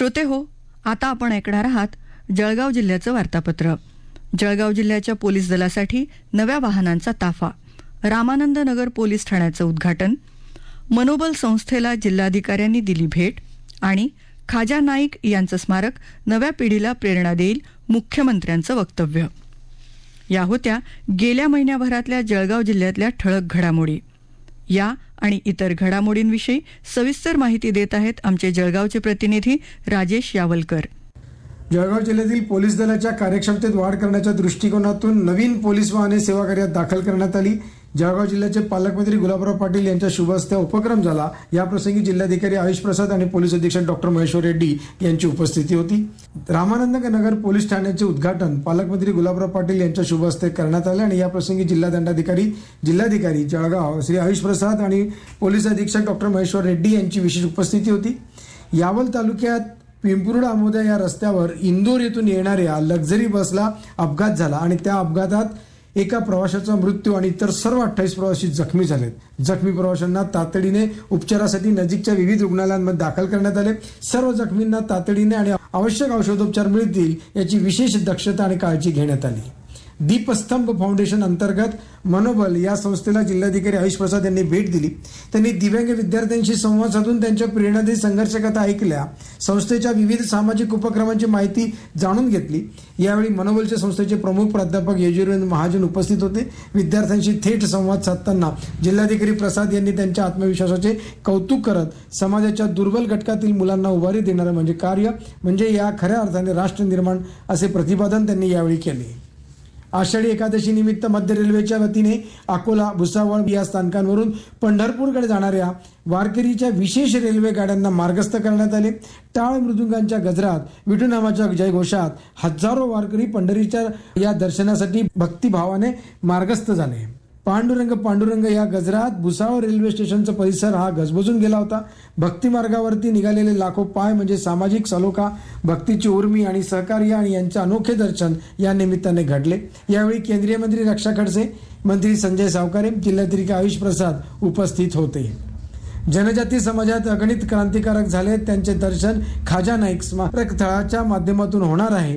श्रोते हो आता आपण ऐकणार आहात जळगाव जिल्ह्याचं वार्तापत्र. जळगाव जिल्ह्याच्या पोलीस दलासाठी नव्या वाहनांचा ताफा. रामानंद नगर पोलीस ठाण्याचं उद्घाटन. मनोबल संस्थेला जिल्हाधिकाऱ्यांनी दिली भेट आणि खाजा नाईक यांचं स्मारक नव्या पिढीला प्रेरणा देईल मुख्यमंत्र्यांचं वक्तव्य. या होत्या गेल्या महिन्याभरातल्या जळगाव जिल्ह्यातल्या ठळक घडामोडी. या आणि इतर घडामोडींविषयी सविस्तर माहिती देत आहेत आमचे जळगावचे प्रतिनिधी राजेश यावलकर. जळगाव जिल्ह्यातील पोलीस दलाच्या कार्यक्षमतेत वाढ करण्याच्या दृष्टिकोनातून नवीन पोलीस वाहने सेवा कार्यात दाखल करण्यात आली. जळगाव जिल्ह्याचे पालकमंत्री गुलाबराव पाटील यांच्या शुभ हस्ते उपक्रम झाला. याप्रसंगी जिल्हाधिकारी आयुष प्रसाद आणि पोलीस अधीक्षक डॉक्टर महेश्वर रेड्डी यांची उपस्थिती होती. रामानंद नगर पोलीस ठाण्याचे उद्घाटन पालकमंत्री गुलाबराव पाटील यांच्या शुभ हस्ते करण्यात आले आणि याप्रसंगी जिल्हा दंडाधिकारी जिल्हाधिकारी जळगाव श्री आयुष प्रसाद आणि पोलीस अधीक्षक डॉक्टर महेश्वर रेड्डी यांची विशेष उपस्थिती होती. यावल तालुक्यात पिंपरुड आमोदा या रस्त्यावर इंदोर येथून येणाऱ्या लक्झरी बसला अपघात झाला आणि त्या अपघातात एका प्रवाशाचा मृत्यू आणि इतर सर्व अठ्ठावीस प्रवासी जखमी झालेत. जखमी प्रवाशांना तातडीने उपचारासाठी नजीकच्या विविध रुग्णालयांमध्ये दाखल करण्यात आले. सर्व जखमींना तातडीने आणि आवश्यक औषधोपचार मिळतील याची विशेष दक्षता आणि काळजी घेण्यात आली. दीपस्तंभ फाउंडेशन अंतर्गत मनोबल या संस्थेला जिल्हाधिकारी आयुष प्रसाद यांनी भेट दिली. त्यांनी दिव्यांग विद्यार्थ्यांशी संवाद साधून त्यांच्या प्रेरणादायी संघर्षकथा ऐकल्या. संस्थेच्या विविध सामाजिक उपक्रमांची माहिती जाणून घेतली. यावेळी मनोबलच्या संस्थेचे प्रमुख प्राध्यापक यजुर्वेंद्र महाजन उपस्थित होते. विद्यार्थ्यांशी थेट संवाद साधताना जिल्हाधिकारी प्रसाद यांनी त्यांच्या आत्मविश्वासाचे कौतुक करत समाजाच्या दुर्बल घटकातील मुलांना उभारी देणारं म्हणजे कार्य म्हणजे या खऱ्या अर्थाने राष्ट्र निर्माण असे प्रतिपादन त्यांनी यावेळी केले. आषाढी एकादशी निमित्त मध्य रेल्वेच्या वतीने अकोला भुसावळ या स्थानकांवरून पंढरपूरकडे जाणाऱ्या वारकरीच्या विशेष रेल्वे गाड्यांना मार्गस्थ करण्यात आले. टाळ मृदुंगांच्या गजरात विठुनामाच्या जयघोषात हजारो वारकरी पंढरीच्या या दर्शनासाठी भक्तिभावाने मार्गस्थ झाले. पांडुरंग पांडुरंग या गजरात भुसावळ रेल्वे स्टेशनचा परिसर हा गजबजून गेला होता. भक्ती मार्गावरती निघालेले लाखो पाय म्हणजे सामाजिक सलोखा भक्तीची उर्मी आणि सहकार्य आणि यांचे अनोखे दर्शन या निमित्ताने घडले. यावेळी केंद्रीय मंत्री रक्षा खडसे मंत्री संजय सावकारे जिल्हाधिकारी आयुष प्रसाद उपस्थित होते. जनजाती समाजात अगणित क्रांतिकारक झाले त्यांचे दर्शन खाजा नाईक स्मारक स्थळाच्या माध्यमातून होणार आहे.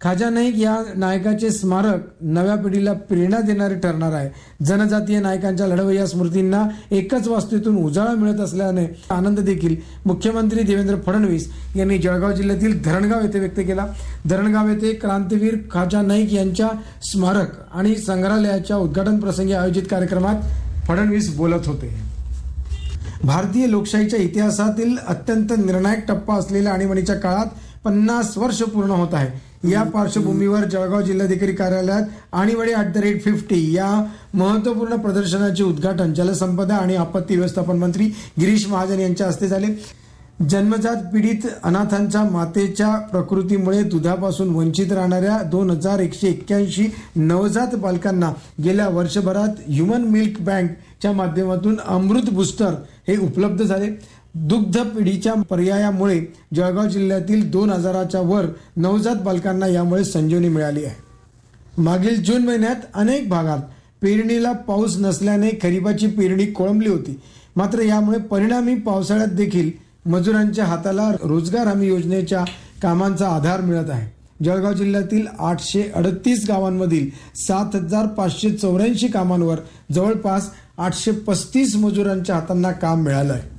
खाजा नाईक या नायकाचे स्मारक नव्या पिढीला प्रेरणा देणारे ठरणार आहे. जनजातीय नायकांच्या लढवय्या स्मृतींना एकच वास्तूतून उजाळा मिळत असल्याने आनंद देखील. मुख्यमंत्री देवेंद्र फडणवीस यांनी जळगाव जिल्ह्यातील धरणगाव येथे व्यक्त केला. धरणगाव येथे क्रांतीवीर खाजा नाईक यांच्या स्मारक आणि संग्रहालयाच्या उद्घाटन प्रसंगी आयोजित कार्यक्रमात फडणवीस बोलत होते. भारतीय लोकशाहीच्या इतिहासातील अत्यंत निर्णायक टप्पा असलेल्या आणीबाणीच्या काळात पन्नास वर्ष पूर्ण होत आहे. या पार्श्वभूमीवर जळगाव जिल्हाधिकारी कार्यालयात आणीबाणी ॲट द रेट फिफ्टी या महत्त्वपूर्ण प्रदर्शनाचे उद्घाटन जलसंपदा आणि आपत्ती व्यवस्थापन मंत्री गिरीश महाजन यांच्या हस्ते झाले. जन्मजात पीडित अनाथांच्या मातेच्या प्रकृतीमुळे दुधापासून वंचित राहणाऱ्या दोन हजार एकशे एक्क्याऐंशी नवजात बालकांना गेल्या वर्षभरात ह्युमन मिल्क बँकच्या माध्यमातून अमृत बुस्टर हे उपलब्ध झाले. दुग्ध पिढीच्या पर्यायामुळे जळगाव जिल्ह्यातील दोन हजाराच्या वर नवजात बालकांना यामुळे संजीवनी मिळाली आहे. मागील जून महिन्यात अनेक भागात पेरणीला पाऊस नसल्याने खरीपाची पेरणी कोळंबली होती. मात्र यामुळे परिणामी पावसाळ्यात देखील मजुरांच्या हाताला रोजगार हमी योजनेच्या कामांचा आधार मिळत आहे. जळगाव जिल्ह्यातील आठशे अडतीस गावांमधील सात हजार पाचशे चौऱ्याऐंशी कामांवर जवळपास आठशे पस्तीस मजुरांच्या हातांना काम मिळालं आहे.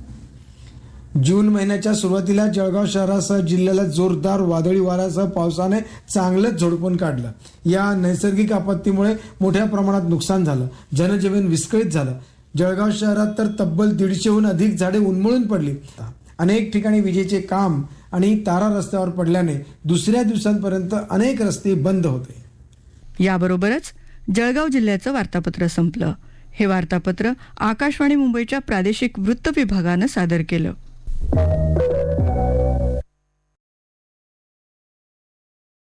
जून महिन्याच्या सुरुवातीला जळगाव शहरासह जिल्ह्याला जोरदार वादळी वाऱ्यासह पावसाने चांगलंच झोडपून काढलं. या नैसर्गिक आपत्तीमुळे मोठ्या प्रमाणात नुकसान झालं. जनजीवन विस्कळीत झालं. जळगाव शहरात तर तब्बल दीडशेहून अधिक झाडे उन्मळून पडली. अनेक ठिकाणी विजेचे काम आणि तारा रस्त्यावर पडल्याने दुसऱ्या दिवसांपर्यंत अनेक रस्ते बंद होते. याबरोबरच जळगाव जिल्ह्याचं वार्तापत्र संपलं. हे वार्तापत्र आकाशवाणी मुंबईच्या प्रादेशिक वृत्त विभागानं सादर केलं. thank you